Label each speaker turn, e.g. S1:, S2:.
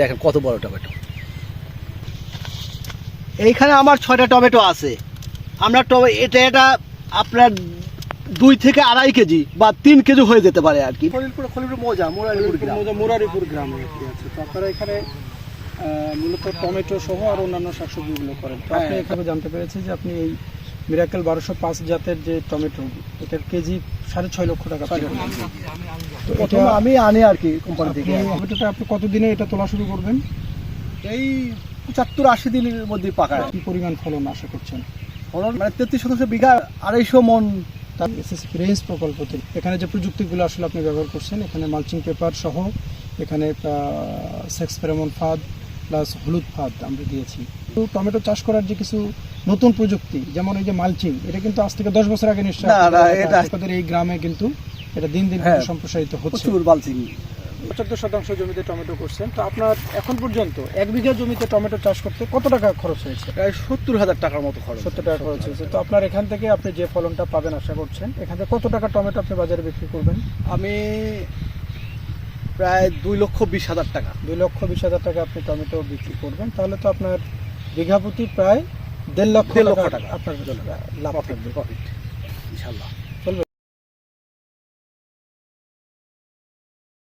S1: দেখেন কত বড় টমেটো। এইখানে আমার ছয়টা টমেটো আছে। আমরা টমে এটা এটা আপনার দুই থেকে আড়াই কেজি বা তিন কেজি হয়ে যেতে পারে আর কি। খলিলপুর খলিলপুর মৌজা মোরারিপুর গ্রাম
S2: মোজা- মুরারিপুর গ্রামে কি আছে। তো আপনারা এখানে আহ, মূলত টমেটো সহ আর অন্যান্য শাকসবজিগুলো করেন। তো আপনি
S1: হ্যাঁ।
S2: এখানে জানতে পেরেছি যে আপনি এই মিরাকেল বারোশো পাঁচ জাতের যে টমেটো এটার কেজি সাড়ে ছয় লক্ষ টাকা তো এটা
S1: আমি আনি আর কি কোম্পানি থেকে।
S2: টমেটোটা আপনি কতদিনে এটা তোলা শুরু করবেন?
S1: এই পঁচাত্তর আশি দিনের মধ্যে পাকায়
S2: কি পরিমাণ ফলন আশা করছেন?
S1: ফলন মানে তেত্রিশ শতাংশ বিঘা আড়াইশো মন।
S2: তার এসএসসি রেঞ্জ প্রকল্প থেকে। এখানে যে প্রযুক্তিগুলো আসলে আপনি ব্যবহার করছেন এখানে মালচিং পেপার সহ এখানে সেক্স ফেরামন ফাঁদ প্লাস হলুদ ফাঁদ আমরা দিয়েছি। টমেটো চাষ করার যে কিছু নতুন প্রযুক্তি যেমন এই যে মালচিং এটা কিন্তু আজ থেকে দশ বছর আগে নিশ্চয়ই আপনাদের
S1: না,
S2: এলাকায়,
S1: এটা-
S2: আপনাদের এই গ্রামে কিন্তু এটা দিন দিন
S1: হ্যাঁ,
S2: সম্প্রসারিত হচ্ছে। চোদ্দ শতাংশ জমিতে টমেটো করছেন। তো আপনার এখন পর্যন্ত এক বিঘা জমিতে টমেটো চাষ করতে কত টাকা খরচ হয়েছে?
S1: প্রায় সত্তর হাজার টাকার মতো খরচ।
S2: সত্তর টাকা খরচ হয়েছে। তো আপনার এখান থেকে আপনি যে ফলনটা পাবেন আশা করছেন এখান থেকে কত টাকা টমেটো আপনি বাজারে বিক্রি করবেন?
S1: আমি প্রায় দুই লক্ষ বিশ হাজার টাকা।
S2: দুই লক্ষ বিশ হাজার টাকা আপনি টমেটো বিক্রি করবেন। তাহলে তো আপনার বিঘা প্রতি প্রায় দেড় লক্ষ
S1: দেড় লক্ষ
S2: টাকা
S1: আপনার
S2: আপনার লাভ আপনার
S1: প্রফিট ইনশাল্লাহ।